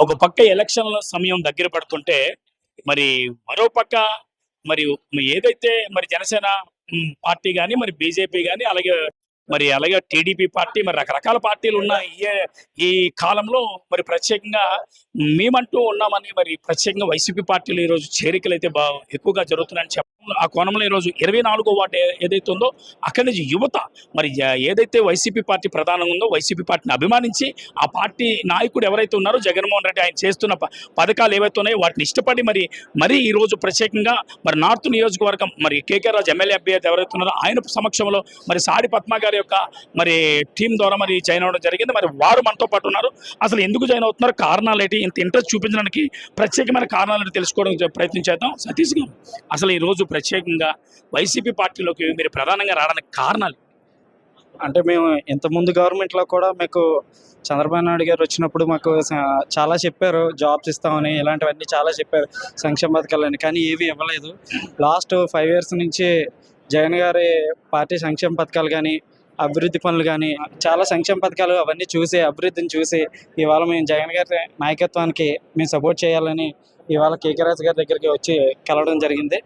ఒక పక్క ఎలక్షన్ల సమయం దగ్గర పడుతుంటే మరి మరో పక్క మరి ఏదైతే మరి జనసేన పార్టీ కానీ మరి బీజేపీ కానీ అలాగే మరి అలాగే టీడీపీ పార్టీ మరి రకరకాల పార్టీలు ఉన్న ఈ కాలంలో మరి ప్రత్యేకంగా మేమంటూ ఉన్నామని మరి ప్రత్యేకంగా వైసీపీ పార్టీలు ఈరోజు చేరికలు అయితే బాగా ఎక్కువగా జరుగుతున్నాయని ఆ కోణంలో ఈరోజు ఇరవై నాలుగో వార్డు ఏదైతే ఉందో అక్కడి నుంచి యువత మరి ఏదైతే వైసీపీ పార్టీ ప్రధానంగా ఉందో వైసీపీ పార్టీని అభిమానించి ఆ పార్టీ నాయకుడు ఎవరైతే ఉన్నారో జగన్మోహన్ రెడ్డి ఆయన చేస్తున్న పథకాలు ఏవైతే ఉన్నాయో వాటిని ఇష్టపడి మరి మరి ఈరోజు ప్రత్యేకంగా మరి నార్త్ నియోజకవర్గం మరి కేకే రాజు ఎమ్మెల్యే అభ్యర్థి ఎవరైతే ఉన్నారో ఆయన సమక్షంలో మరి సాడి పద్మ గారి యొక్క మరి టీం ద్వారా మరి జాయిన్ అవ్వడం జరిగింది. మరి వారు మనతో పాటు ఉన్నారు. అసలు ఎందుకు జాయిన్ అవుతున్నారు? కారణాలు ఏంటి? ఇంత ఇంట్రెస్ట్ చూపించడానికి ప్రత్యేకమైన కారణాలను తెలుసుకోవడం ప్రయత్నం చేద్దాం. సతీష్ గారు అసలు ఈ రోజు ప్రత్యేకంగా వైసీపీ పార్టీలోకి మీరు ప్రధానంగా రావడానికి కారణాలు? అంటే మేము ఇంత ముందు గవర్నమెంట్లో కూడా మీకు చంద్రబాబు నాయుడు గారు వచ్చినప్పుడు మాకు చాలా చెప్పారు జాబ్స్ ఇస్తామని ఇలాంటివన్నీ చాలా చెప్పారు సంక్షేమ పథకాలని కానీ ఏవి ఇవ్వలేదు. లాస్ట్ ఫైవ్ ఇయర్స్ నుంచి జగన్ గారి పార్టీ సంక్షేమ పథకాలు కానీ అభివృద్ధి పనులు కానీ చాలా సంక్షేమ పథకాలు అవన్నీ చూసి అభివృద్ధిని చూసి ఇవాళ మేము జగన్ గారి నాయకత్వానికి మేము సపోర్ట్ చేయాలని ఇవాళ కేకే రాజు గారి దగ్గరికి వచ్చి కలవడం జరిగింది.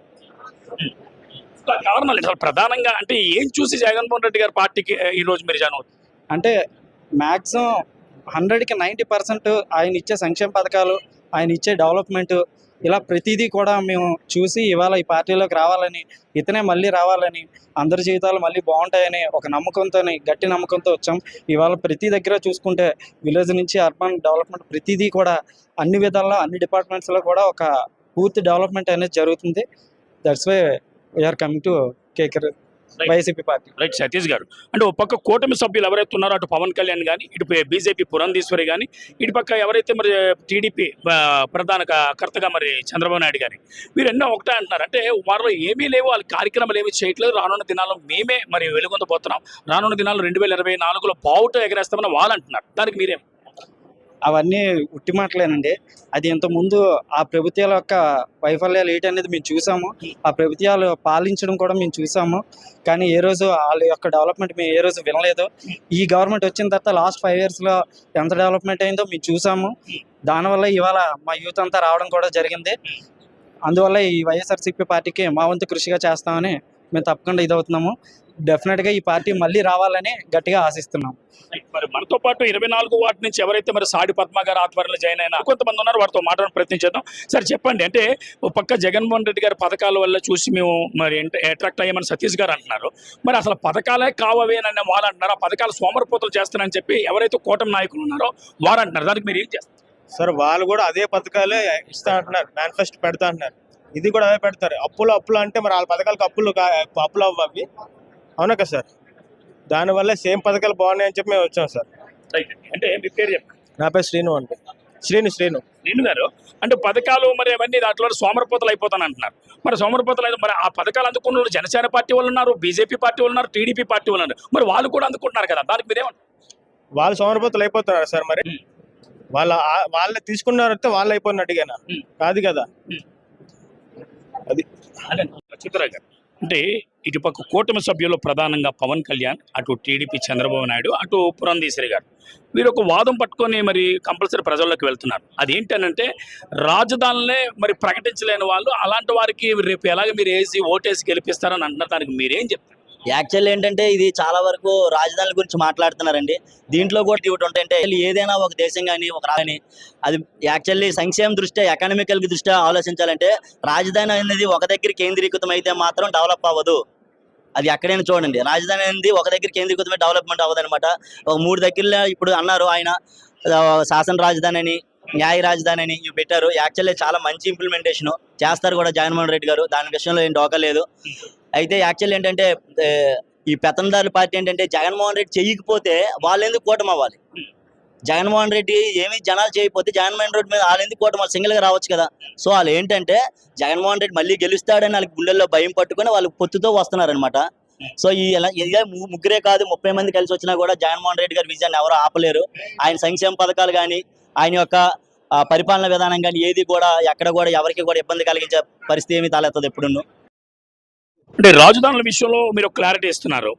కారణాలు అసలు ప్రధానంగా అంటే ఏం చూసి జగన్మోహన్ రెడ్డి గారి పార్టీకి ఈరోజు ఈ రోజు మీరు జాయిన్ అవుతారు అంటే మ్యాక్సిమం హండ్రెడ్కి నైంటీ పర్సెంట్ ఆయన ఇచ్చే సంక్షేమ పథకాలు ఆయన ఇచ్చే డెవలప్మెంట్ ఇలా ప్రతిదీ కూడా మేము చూసి ఇవాళ ఈ పార్టీలోకి రావాలని ఇతనే మళ్ళీ రావాలని అందరి జీవితాలు మళ్ళీ బాగుంటాయని ఒక నమ్మకంతో గట్టి నమ్మకంతో వచ్చాం. ఇవాళ ప్రతి దగ్గర చూసుకుంటే విలేజ్ నుంచి అర్బన్ డెవలప్మెంట్ ప్రతిదీ కూడా అన్ని విధాల్లో అన్ని డిపార్ట్మెంట్స్లో కూడా ఒక పూర్తి డెవలప్మెంట్ అనేది జరుగుతుంది. That's why we are coming to కేకర్ YCP party right Satish గారు. అంటే ఒక పక్క కూటమి సభ్యులు ఎవరైతే ఉన్నారో అటు పవన్ కళ్యాణ్ కానీ ఇటు బీజేపీ పురంధేశ్వరి కానీ ఇటు పక్క ఎవరైతే మరి టీడీపీ ప్రధాన కర్తగా మరి చంద్రబాబు నాయుడు గారి వీరు ఎన్నో ఒకటే అంటున్నారు. అంటే వారిలో ఏమీ లేవు వాళ్ళ కార్యక్రమాలు ఏమీ చేయట్లేదు. రానున్న దినాల్లో మేమే మరి వెలుగొందబోతున్నాం. రానున్న దినాల్లో రెండు వేల ఇరవై నాలుగులో బావుట ఎగరేస్తామని వాళ్ళు అంటున్నారు. దానికి మీరేం అవన్నీ ఉట్టి మాటలేనండి. అది ఇంతకుముందు ఆ ప్రభుత్వాల యొక్క వైఫల్యాలు ఏంటి అనేది మేము చూసాము. ఆ ప్రభుత్వాలు పాలించడం కూడా మేము చూసాము. కానీ ఏ రోజు వాళ్ళ యొక్క డెవలప్మెంట్ మేము ఏ రోజు వినలేదు. ఈ గవర్నమెంట్ వచ్చిన తర్వాత లాస్ట్ ఫైవ్ ఇయర్స్లో ఎంత డెవలప్మెంట్ అయిందో మేము చూసాము. దానివల్ల ఇవాళ మా యూత్ అంతా రావడం కూడా జరిగింది. అందువల్ల ఈ వైఎస్ఆర్సీపీ పార్టీకి మా వంతు కృషిగా చేస్తామని మేము తప్పకుండా ఇదవుతున్నాము. డెఫినెట్గా ఈ పార్టీ మళ్ళీ రావాలని గట్టిగా ఆశిస్తున్నాం. మరి మనతో పాటు ఇరవై నాలుగు వాటి నుంచి ఎవరైతే మరి సాడి పద్మ గారు ఆధ్వర్యంలో జాయిన్ అయినా కొంతమంది ఉన్నారు. వారితో మాట్లాడడం ప్రయత్నం చేద్దాం సార్ చెప్పండి. అంటే ఒక పక్క జగన్మోహన్ రెడ్డి గారి పథకాల వల్ల చూసి మేము మరి అట్రాక్ట్ అయ్యామని సతీష్ గారు అంటున్నారు. మరి అసలు పథకాలే కావవేనని వాళ్ళు అంటున్నారు? ఆ పథకాలు సోమరపోతలు చేస్తానని చెప్పి ఎవరైతే కూటమి నాయకులు ఉన్నారో వారు అంటున్నారు దానికి మీరు ఏం చేస్తారు? సార్ వాళ్ళు కూడా అదే పథకాలే ఇస్తా అంటున్నారు. మేనిఫెస్టో పెడతా అంటున్నారు. ఇది కూడా అవే పెడతారు. అప్పులు అప్పులు అంటే మరి వాళ్ళ పథకాలకు అప్పులు అప్పులు అవ్వ అవి. అవునా కదా సార్? దానివల్ల సేమ్ పథకాలు బాగున్నాయని చెప్పి మేము వచ్చాం సార్. అంటే మీ పేరు చెప్పండి. నా పేరు శ్రీను అంటే శ్రీను శ్రీను. నేను గారు అంటే పథకాలు మరి అవన్నీ దాంట్లో సోమరపోతలు అయిపోతాను అంటున్నారు. మరి సోమరపోతలు అయితే మరి ఆ పథకాలు అందుకున్న జనసేన పార్టీ వాళ్ళు ఉన్నారు బీజేపీ పార్టీ వాళ్ళు ఉన్నారు టీడీపీ పార్టీ వాళ్ళు ఉన్నారు. మరి వాళ్ళు కూడా అందుకుంటున్నారు కదా దానికి మీరేమంటారు వాళ్ళు సోమరపోతులు అయిపోతున్నారు సార్ మరి. వాళ్ళ వాళ్ళే తీసుకున్నారంటే వాళ్ళు అయిపోయినట్టుగా. కాదు కదా అది అదే చిత్రా గారు అంటే ఇటుపక్క కూటమి సభ్యులు ప్రధానంగా పవన్ కళ్యాణ్ అటు టీడీపీ చంద్రబాబు నాయుడు అటు పురంధీశ్వరి గారు. వీరు ఒక వాదం పట్టుకొని మరి కంపల్సరీ ప్రజల్లోకి వెళ్తున్నారు. అదేంటనంటే రాజధానిలే మరి ప్రకటించలేని వాళ్ళు అలాంటి వారికి రేపు ఎలాగ మీరు వేసి ఓటేసి గెలిపిస్తారని అంటున్నారు దానికి మీరేం చెప్తారు? యాక్చువల్ ఏంటంటే ఇది చాలా వరకు రాజధానుల గురించి మాట్లాడుతున్నారండి. దీంట్లో కూడా ఇవి ఉంటాయంటే ఏదైనా ఒక దేశం కానీ ఒక రాని అది యాక్చువల్లీ సంక్షేమ దృష్ట్యా ఎకనామికల్ దృష్ట్యా ఆలోచించాలంటే రాజధాని అనేది ఒక దగ్గర కేంద్రీకృతం అయితే మాత్రం డెవలప్ అవ్వదు. అది ఎక్కడైనా చూడండి. రాజధాని అనేది ఒక దగ్గర కేంద్రీకృతమే డెవలప్మెంట్ అవ్వదు అనమాట ఒక మూడు దగ్గరలో ఇప్పుడు అన్నారు ఆయన శాసన రాజధాని అని న్యాయ రాజధాని అని ఇవి పెట్టారు. యాక్చువల్లీ చాలా మంచి ఇంప్లిమెంటేషన్ చేస్తారు కూడా జగన్మోహన్ రెడ్డి గారు. దాని విషయంలో ఏం డోకా లేదు. అయితే యాక్చువల్ ఏంటంటే ఈ పెత్తందారుల పార్టీ ఏంటంటే జగన్మోహన్ రెడ్డి చేయకపోతే వాళ్ళు ఎందుకు కూటమి అవ్వాలి? జగన్మోహన్ రెడ్డి ఏమి జనాలు చేయకపోతే జగన్మోహన్ రెడ్డి మీద వాళ్ళు ఎందుకు కూటమి సింగిల్గా రావచ్చు కదా. సో వాళ్ళు ఏంటంటే జగన్మోహన్ రెడ్డి మళ్ళీ గెలుస్తాడని వాళ్ళకి గుండెల్లో భయం పట్టుకొని వాళ్ళు పొత్తుతో వస్తున్నారనమాట సో ఈ ఇలా ఇదిగా ముగ్గురే కాదు ముప్పై మంది కలిసి వచ్చినా కూడా జగన్మోహన్ రెడ్డి గారి విజయాన్ని ఎవరు ఆపలేరు. ఆయన సంక్షేమ పథకాలు కానీ ఆయన యొక్క పరిపాలన విధానం కానీ ఏది కూడా ఎక్కడ కూడా ఎవరికి కూడా ఇబ్బంది కలిగించే పరిస్థితి ఏమీ తలెత్తదు ఎప్పుడును అంటే రాజధానుల విషయంలో మీరు క్లారిటీ ఇస్తున్నారు.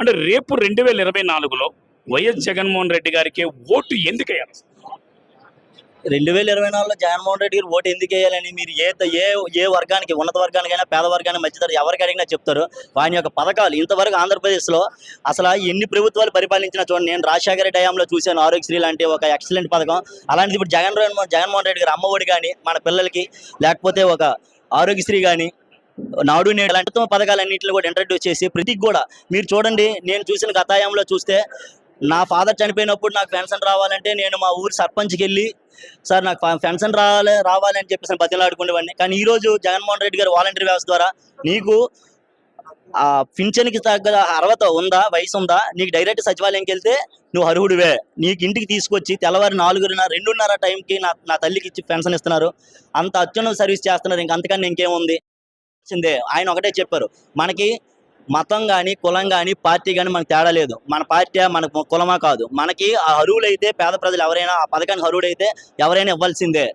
అంటే రేపు రెండు వేల ఇరవై నాలుగులో వైఎస్ జగన్మోహన్ రెడ్డి గారికి ఓటు ఎందుకు వేయాలి? రెండు వేల ఇరవై నాలుగులో జగన్మోహన్ రెడ్డి గారు ఓటు ఎందుకు వేయాలని మీరు ఏ ఏ ఏ వర్గానికి ఉన్నత వర్గానికైనా పేద వర్గానికి మధ్యతర ఎవరికి అడిగినా చెప్తారు. ఆయన యొక్క పథకాలు ఇంతవరకు ఆంధ్రప్రదేశ్లో అసలు ఎన్ని ప్రభుత్వాలు పరిపాలించినా చూడండి. నేను రాజశేఖర రెడ్డి హయాంలో చూశాను. ఆరోగ్యశ్రీ లాంటి ఒక ఎక్సలెంట్ పథకం. అలాంటిది ఇప్పుడు జగన్ జగన్మోహన్ రెడ్డి గారు అమ్మఒడి కానీ మన పిల్లలకి లేకపోతే ఒక ఆరోగ్యశ్రీ కానీ నాడు నేడు అలాంటి పథకాలన్నింటిలో కూడా ఇంట్రడ్యూస్ చేసి ప్రతికి కూడా మీరు చూడండి నేను చూసిన గతాయంలో చూస్తే నా ఫాదర్ చనిపోయినప్పుడు నాకు పెన్షన్ రావాలంటే నేను మా ఊరు సర్పంచ్కి వెళ్ళి సార్ నాకు పెన్షన్ రావాలి రావాలి అని చెప్పేసి నేను బతిలాడుకునేవాడిని కానీ ఈ రోజు జగన్మోహన్ రెడ్డి గారు వాలంటరీ వ్యవస్థ ద్వారా నీకు ఆ పింఛన్కి తగ్గ అర్హత ఉందా వయసు ఉందా? నీకు డైరెక్ట్ సచివాలయంకి వెళ్తే నువ్వు అర్హుడివే. నీకు ఇంటికి తీసుకొచ్చి తెల్లవారి నాలుగున్నర రెండున్నర టైంకి నా నా తల్లికి ఇచ్చి పెన్షన్ ఇస్తున్నారు. అంత అత్యున్నత సర్వీస్ చేస్తున్నారు. ఇంక అంతకన్నా ఇంకేముంది? వచ్చిందే. ఆయన ఒకటే చెప్పారు. మనకి మతం కానీ కులం కానీ పార్టీ కానీ మనకు తేడా లేదు. మన పార్టీ మన కులమా కాదు. మనకి ఆ అరువులైతే పేద ప్రజలు ఎవరైనా ఆ పథకానికి అరువుడైతే ఎవరైనా ఇవ్వాల్సిందే.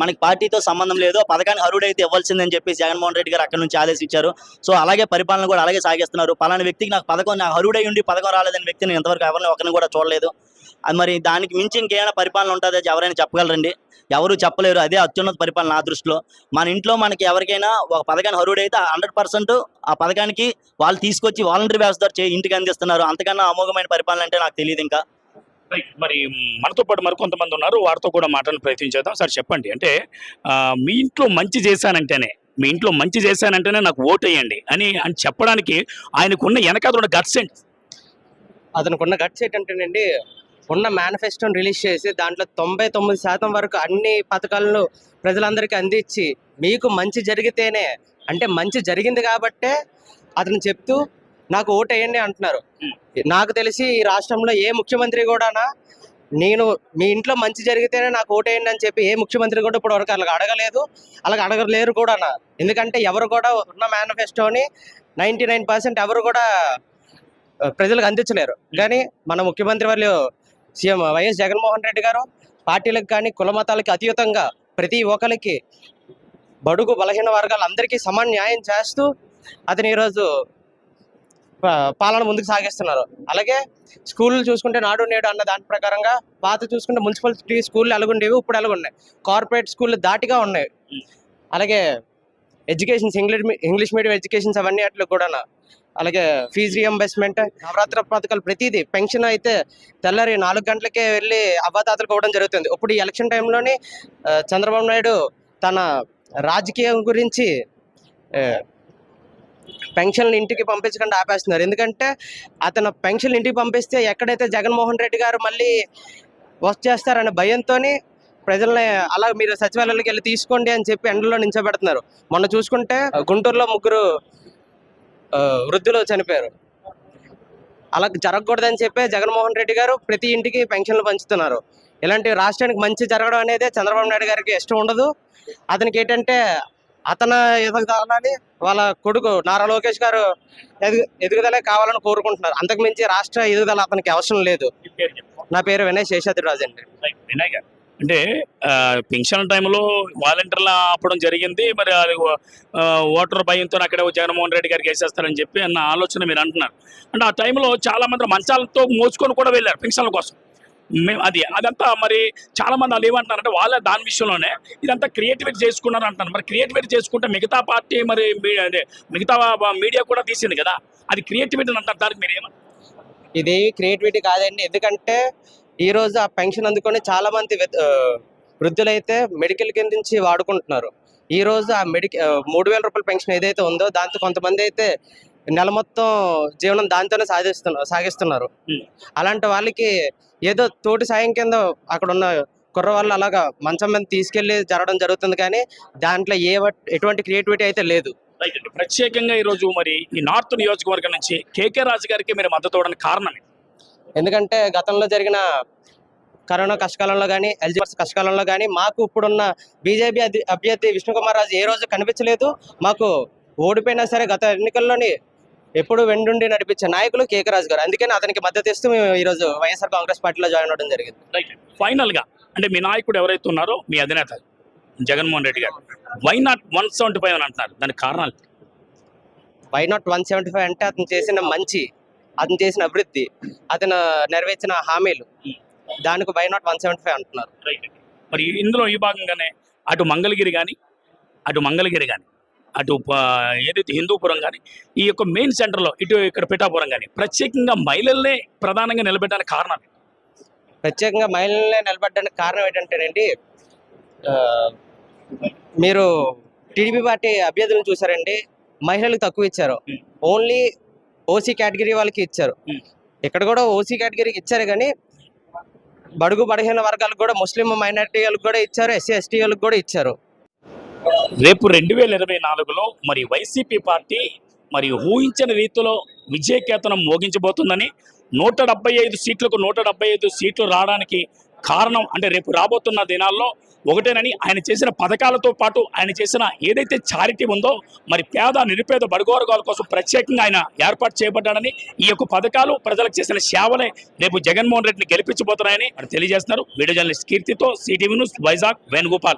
మనకి పార్టీతో సంబంధం లేదు. ఆ పథకానికి అరువుడైతే ఇవ్వాల్సిందని చెప్పేసి జగన్మోహన్ రెడ్డి గారు అక్కడ నుంచి ఆదేశించారు. సో అలాగే పరిపాలన కూడా అలాగే సాగిస్తున్నారు. పలానా వ్యక్తికి నాకు పథకం నాకు అరువుడై ఉండి పథకం రాలేదని వ్యక్తిని ఇంతవరకు ఎవరిని ఒకరిని కూడా చూడలేదు. అది మరి దానికి మించి ఇంకేమైనా పరిపాలన ఉంటుందో ఎవరైనా చెప్పగలరండి? ఎవరు చెప్పలేరు. అదే అత్యున్నత పరిపాలన నా దృష్టిలో. మన ఇంట్లో మనకి ఎవరికైనా ఒక పథకాన్ని హరుడైతే హండ్రెడ్ పర్సెంట్ ఆ పథకానికి వాళ్ళు తీసుకొచ్చి వాలంటరీ వ్యవస్థ ద్వారా చే- ఇంటికి అందిస్తున్నారు. అంతకన్నా అమోఘమైన పరిపాలన అంటే నాకు తెలియదు ఇంకా. రైట్. మరి మనతో పాటు మరి కొంతమంది ఉన్నారు. వారితో కూడా మాట్లాడిన ప్రయత్నం చేద్దాం. సార్ చెప్పండి. అంటే మీ ఇంట్లో మంచి చేశానంటేనే మీ ఇంట్లో మంచి చేశానంటేనే నాకు ఓటు వేయండి అని అని చెప్పడానికి ఆయనకున్న వెనకాల ఉన్న గట్స్ ఏంటి? అతనికి ఉన్న గట్స్ ఏంటంటేనండి ఉన్న మేనిఫెస్టోని రిలీజ్ చేసి దాంట్లో తొంభై తొమ్మిది శాతం వరకు అన్ని పథకాలను ప్రజలందరికీ అందించి మీకు మంచి జరిగితేనే అంటే మంచి జరిగింది కాబట్టే అతను చెప్తూ నాకు ఓటు వేయండి అంటున్నారు నాకు తెలిసి ఈ రాష్ట్రంలో ఏ ముఖ్యమంత్రి కూడానా నేను మీ ఇంట్లో మంచి జరిగితేనే నాకు ఓటు వేయండి అని చెప్పి ఏ ముఖ్యమంత్రి కూడా ఇప్పుడు వరకు అలాగ అడగలేదు అలాగ అడగలేరు కూడానా. ఎందుకంటే ఎవరు కూడా ఉన్న మేనిఫెస్టోని నైంటీ నైన్ పర్సెంట్ ఎవరు కూడా ప్రజలకు అందించలేరు. కానీ మన ముఖ్యమంత్రి వాళ్ళు సీఎం వైఎస్ జగన్మోహన్ రెడ్డి గారు పార్టీలకు కానీ కులమతాలకి అతీతంగా ప్రతి ఒక్కరికి బడుగు బలహీన వర్గాలందరికీ సమాన న్యాయం చేస్తూ అతను ఈరోజు పాలన ముందుకు సాగిస్తున్నారు. అలాగే స్కూళ్ళు చూసుకుంటే నాడు నేడు అన్న దాని ప్రకారంగా పాత చూసుకుంటే మున్సిపాలిటీ స్కూళ్ళు ఎలాగుండేవి ఇప్పుడు ఎలాగున్నాయి. కార్పొరేట్ స్కూళ్ళు దాటిగా ఉన్నాయి. అలాగే educations English English medium educations అవన్నీ అట్లా కూడా అలాగే ఫీజు రియంబర్స్మెంట్ నవరాత్రి పథకాలు ప్రతిదీ పెన్షన్ అయితే తెల్లారి నాలుగు గంటలకే వెళ్ళి అవ్వాతాతలకు ఇవ్వడం జరుగుతుంది. ఇప్పుడు ఈ ఎలక్షన్ టైంలోని చంద్రబాబు నాయుడు తన రాజకీయం గురించి పెన్షన్లు ఇంటికి పంపించకుండా ఆపేస్తున్నారు. ఎందుకంటే అతను పెన్షన్లు ఇంటికి పంపిస్తే ఎక్కడైతే జగన్మోహన్ రెడ్డి గారు మళ్ళీ వచ్చేస్తారనే భయంతో ప్రజల్ని అలా మీరు సచివాలయాలకు వెళ్ళి తీసుకోండి అని చెప్పి ఎండలో నించోబెడుతున్నారు. మొన్న చూసుకుంటే గుంటూరులో ముగ్గురు వృద్ధులు చనిపోయారు. అలా జరగకూడదని చెప్పే జగన్మోహన్ రెడ్డి గారు ప్రతి ఇంటికి పెన్షన్లు పంచుతున్నారు. ఇలాంటి రాష్ట్రానికి మంచి జరగడం అనేది చంద్రబాబు నాయుడు గారికి ఇష్టం ఉండదు. అతనికి ఏంటంటే అతను ఎదగాలని వాళ్ళ కొడుకు నారా లోకేష్ గారు ఎదుగు ఎదుగుదలే కావాలని కోరుకుంటున్నారు. అంతకు మించి రాష్ట్ర ఎదుగుదల అతనికి అవసరం లేదు. నా పేరు వినయ్ శేషాద్రిరాజు అండి. రైట్. వినయ్ గారు. అంటే పెన్షన్ టైంలో వాలంటీర్లు ఆపడం జరిగింది. మరి అది ఓటర్ భయంతో అక్కడ జగన్మోహన్ రెడ్డి గారికి వేసేస్తారని చెప్పి అన్న ఆలోచన మీరు అంటున్నారు. అంటే ఆ టైంలో చాలా మంది మంచాలతో మోసుకొని కూడా వెళ్ళారు పెన్షన్ల కోసం. మేము అది అదంతా మరి చాలామంది వాళ్ళు ఏమంటున్నారంటే వాళ్ళ దాని విషయంలోనే ఇదంతా క్రియేటివిటీ చేసుకున్నారు అంటున్నారు. మరి క్రియేటివిటీ చేసుకుంటే మిగతా పార్టీ మరి మీ- అదే మిగతా మీడియా కూడా తీసింది కదా. అది క్రియేటివిటీ అంటారు. దానికి మీరు ఏమంటారు ఇది క్రియేటివిటీ కాదండి. ఎందుకంటే ఈ రోజు ఆ పెన్షన్ అందుకొని చాలా మంది వెత్- ఆ, వృద్ధులైతే మెడికల్ కింద నుంచి వాడుకుంటున్నారు ఈ రోజు ఆ మెడిక ఆ, మూడు వేల రూపాయల పెన్షన్ ఏదైతే ఉందో దాంతో కొంతమంది అయితే నెల మొత్తం జీవనం దాంతోనే సాగిస్తున్నారు సాగిస్తున్నారు. అలాంటి వాళ్ళకి ఏదో తోటి సాయం కింద అక్కడ ఉన్న కుర్ర వాళ్ళు అలాగా మంచం మీద తీసుకెళ్ళి జరగడం జరుగుతుంది కానీ దాంట్లో ఏ వట్- ఎటువంటి క్రియేటివిటీ అయితే లేదు. ప్రత్యేకంగా ఈ రోజు మరి ఈ నార్త్ నియోజకవర్గం నుంచి కేకే రాజు గారికి మీరు మద్దతు ఇవ్వడానికి కారణం ఏంటి? ఎందుకంటే గతంలో జరిగిన కరోనా కష్టకాలంలో కానీ ఎల్జీఎస్ కష్టకాలంలో కానీ మాకు ఇప్పుడున్న బీజేపీ అభ్యర్థి విష్ణుకుమార్ రాజు ఏ రోజు కనిపించలేదు. మాకు ఓడిపోయినా సరే గత ఎన్నికల్లోని ఎప్పుడు వెండుండి నడిపించే నాయకులు కేకే రాజు గారు అందుకని అతనికి మద్దతు ఇస్తూ మేము ఈరోజు వైఎస్ఆర్ కాంగ్రెస్ పార్టీలో జాయిన్ అవ్వడం జరిగింది. రైట్ ఫైనల్గా అంటే మీ నాయకుడు ఎవరైతే ఉన్నారో మీ అధినేత Jaganmohan Reddy garu. Why not one seventy five అని అంటున్నారు? దానికి కారణాలు? Why not one seventy five అంటే అతను చేసిన మంచి అతను చేసిన అభివృద్ధి అతను నెరవేర్చిన హామీలు. దానికి why not one seventy five అంటున్నారు. మరి ఇందులో ఈ భాగంగానే అటు మంగళగిరి కానీ అటు మంగళగిరి కానీ అటు ఏదైతే హిందూపురం కానీ ఈ యొక్క మెయిన్ సెంటర్లో ఇటు ఇక్కడ పిఠాపురం కానీ ప్రత్యేకంగా మహిళల్నే ప్రధానంగా నిలబెట్టడానికి కారణం ప్రత్యేకంగా మహిళలనే నిలబడడానికి కారణం ఏంటంటేనండి మీరు టీడీపీ పార్టీ అభ్యర్థులను చూసారండి మహిళలకు తక్కువ ఇచ్చారు. Hmm. ఓన్లీ ఓసీ కేటగిరీ వాళ్ళకి ఇచ్చారు. ఇక్కడ కూడా ఓసీ కేటగిరీకి ఇచ్చారు కానీ బడుగు బలహీన వర్గాలకు కూడా ముస్లిం మైనారిటీ వాళ్ళకి కూడా ఇచ్చారు ఎస్సీ ఎస్టీ వాళ్ళకి కూడా ఇచ్చారు రేపు రెండు వేల ఇరవై నాలుగులో మరి వైసీపీ పార్టీ మరి ఊహించని రీతిలో విజయకేతనం మోగించబోతుందని నూట డెబ్బై ఐదు సీట్లకు నూట డెబ్బై ఐదు సీట్లు రావడానికి కారణం అంటే రేపు రాబోతున్న దినాల్లో ఒకటేనని ఆయన చేసిన పథకాలతో పాటు ఆయన చేసిన ఏదైతే చారిటీ ఉందో మరి పేద నిరుపేద బడుగోరగాల కోసం ప్రత్యేకంగా ఆయన ఏర్పాటు చేయబడ్డాడని ఈ యొక్క పథకాలు ప్రజలకు చేసిన సేవలే రేపు జగన్మోహన్ రెడ్డిని గెలిపించబోతున్నాయని తెలియజేస్తున్నారు. వీడియో జర్నలిస్ట్ కీర్తితో సిటీవీ న్యూస్ వైజాగ్ వేణుగోపాల్.